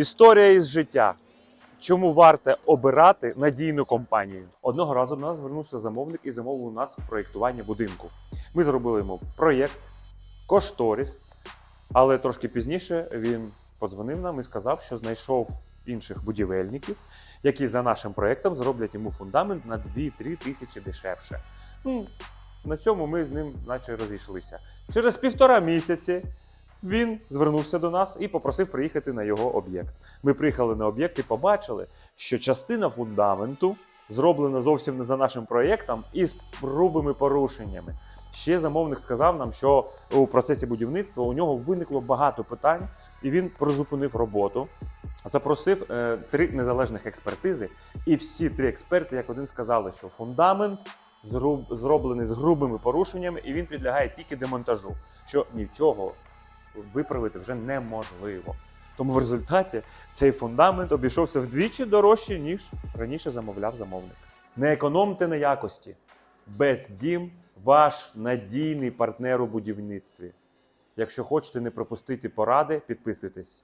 Історія із життя. Чому варто обирати надійну компанію? Одного разу до нас звернувся замовник і замовив у нас проєктування будинку. Ми зробили йому проєкт, кошторіс, але трошки пізніше він подзвонив нам і сказав, що знайшов інших будівельників, які за нашим проєктом зроблять йому фундамент на 2-3 тисячі дешевше. Ну, на цьому ми з ним, наче, розійшлися. Через півтора місяці він звернувся до нас і попросив приїхати на його об'єкт. Ми приїхали на об'єкт і побачили, що частина фундаменту зроблена зовсім не за нашим проєктом і з грубими порушеннями. Ще замовник сказав нам, що у процесі будівництва у нього виникло багато питань, і він призупинив роботу, запросив е, три незалежних експертизи, і всі три експерти, як один, сказали, що фундамент зруб- зроблений з грубими порушеннями, і він підлягає тільки демонтажу, що нічого виправити вже неможливо. Тому в результаті цей фундамент обійшовся вдвічі дорожче, ніж раніше замовляв замовник. Не економте на якості. Бездім ваш надійний партнер у будівництві. Якщо хочете не пропустити поради, підписуйтесь.